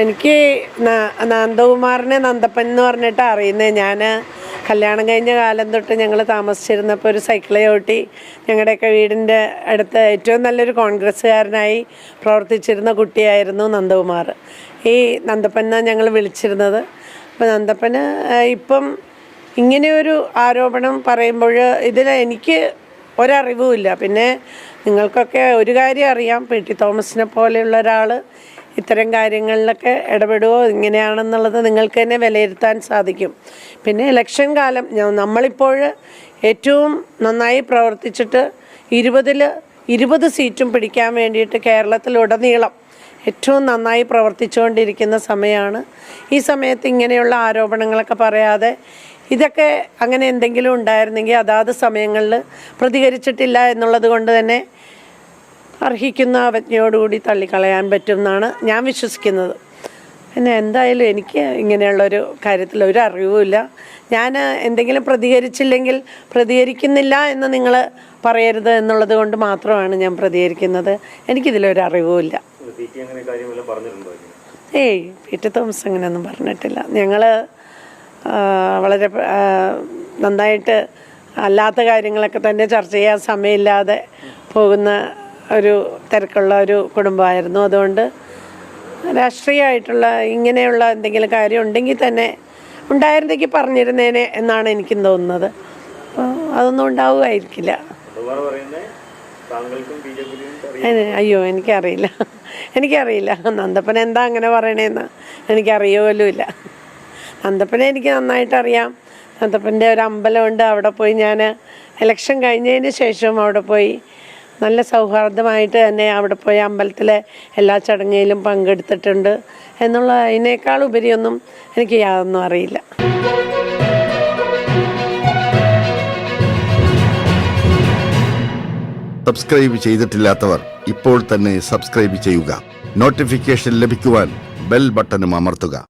എനിക്ക് നന്ദകുമാറിനെ നന്ദപ്പൻ എന്ന് പറഞ്ഞിട്ട് അറിയുന്നത് ഞാൻ കല്യാണം കഴിഞ്ഞ കാലം തൊട്ട് ഞങ്ങൾ താമസിച്ചിരുന്നപ്പോൾ ഒരു സൈക്കിളെ ഓട്ടി ഞങ്ങളുടെയൊക്കെ വീടിന്റെ അടുത്ത് ഏറ്റവും നല്ലൊരു കോൺഗ്രസ്സുകാരനായി പ്രവർത്തിച്ചിരുന്ന കുട്ടിയായിരുന്നു നന്ദകുമാർ. ഈ നന്ദപ്പൻ എന്നാണ് ഞങ്ങൾ വിളിച്ചിരുന്നത്. അപ്പോൾ നന്ദപ്പന് ഇപ്പം ഇങ്ങനെയൊരു ആരോപണം പറയുമ്പോൾ ഇതിൽ എനിക്ക് ഒരറിവുമില്ല. പിന്നെ നിങ്ങൾക്കൊക്കെ ഒരു കാര്യം അറിയാം. പി ടി തോമസിനെ പോലെയുള്ള ഒരാൾ ഇത്തരം കാര്യങ്ങളിലൊക്കെ ഇടപെടുമോ ഇങ്ങനെയാണെന്നുള്ളത് നിങ്ങൾക്ക് തന്നെ വിലയിരുത്താൻ സാധിക്കും. പിന്നെ ഇലക്ഷൻ കാലം നമ്മളിപ്പോൾ ഏറ്റവും നന്നായി പ്രവർത്തിച്ചിട്ട് ഇരുപതിൽ ഇരുപത് സീറ്റും പിടിക്കാൻ വേണ്ടിയിട്ട് കേരളത്തിലുടനീളം ഏറ്റവും നന്നായി പ്രവർത്തിച്ചുകൊണ്ടിരിക്കുന്ന സമയമാണ് ഈ സമയത്ത് ഇങ്ങനെയുള്ള ആരോപണങ്ങളൊക്കെ പറയാതെ ഇതൊക്കെ അങ്ങനെ എന്തെങ്കിലും ഉണ്ടായിരുന്നെങ്കിൽ അതാത് സമയങ്ങളിൽ പ്രതികരിച്ചിട്ടില്ല എന്നുള്ളത് കൊണ്ട് തന്നെ അർഹിക്കുന്ന അവജ്ഞയോടുകൂടി തള്ളിക്കളയാൻ പറ്റും എന്നാണ് ഞാൻ വിശ്വസിക്കുന്നത്. പിന്നെ എന്തായാലും എനിക്ക് ഇങ്ങനെയുള്ളൊരു കാര്യത്തിൽ ഒരു അറിവുമില്ല. ഞാൻ എന്തെങ്കിലും പ്രതികരിച്ചില്ലെങ്കിൽ പ്രതികരിക്കുന്നില്ല എന്ന് നിങ്ങൾ പറയരുത് എന്നുള്ളത് കൊണ്ട് മാത്രമാണ് ഞാൻ പ്രതികരിക്കുന്നത്. എനിക്കിതിലൊരു അറിവുമില്ല. പി ടി അങ്ങനെ കാര്യമെല്ലാം പറഞ്ഞിട്ടുണ്ടോ ഏയ് പീറ്റർ തോമസ് അങ്ങനെയൊന്നും പറഞ്ഞിട്ടില്ല. ഞങ്ങൾ വളരെ നന്നായിട്ട് അല്ലാത്ത കാര്യങ്ങളൊക്കെ തന്നെ ചർച്ച ചെയ്യാൻ സമയമില്ലാതെ പോകുന്ന ഒരു തിരക്കുള്ള ഒരു കുടുംബമായിരുന്നു. അതുകൊണ്ട് രാഷ്ട്രീയമായിട്ടുള്ള ഇങ്ങനെയുള്ള എന്തെങ്കിലും കാര്യം ഉണ്ടെങ്കിൽ തന്നെ ഉണ്ടായിരുന്നെങ്കിൽ പറഞ്ഞിരുന്നേനെ എന്നാണ് എനിക്കും തോന്നുന്നത്. അപ്പോൾ അതൊന്നും ഉണ്ടാവുമായിരിക്കില്ല. അയ്യോ എനിക്കറിയില്ല. എനിക്കറിയില്ല. നന്ദപ്പൻ എന്താ അങ്ങനെ പറയണേന്ന് എനിക്കറിയുമല്ലോ ഇല്ല. നന്ദപ്പനെ എനിക്ക് നന്നായിട്ട് അറിയാം നന്ദപ്പന്റെ ഒരു അമ്പലമുണ്ട്. അവിടെ പോയി ഞാൻ ഇലക്ഷൻ കഴിഞ്ഞതിന് ശേഷം അവിടെ പോയി നല്ല സൗഹാർദ്ദമായിട്ട് തന്നെ അവിടെ പോയി അമ്പലത്തിലെ എല്ലാ ചടങ്ങിലും പങ്കെടുത്തിട്ടുണ്ട് എന്നുള്ള അതിനേക്കാൾ ഉപരിയൊന്നും എനിക്ക് യാതൊന്നും അറിയില്ല. സബ്സ്ക്രൈബ് ചെയ്തിട്ടില്ലാത്തവർ ഇപ്പോൾ തന്നെ സബ്സ്ക്രൈബ് ചെയ്യുക. നോട്ടിഫിക്കേഷൻ ലഭിക്കുവാൻ ബെൽ ബട്ടണും അമർത്തുക.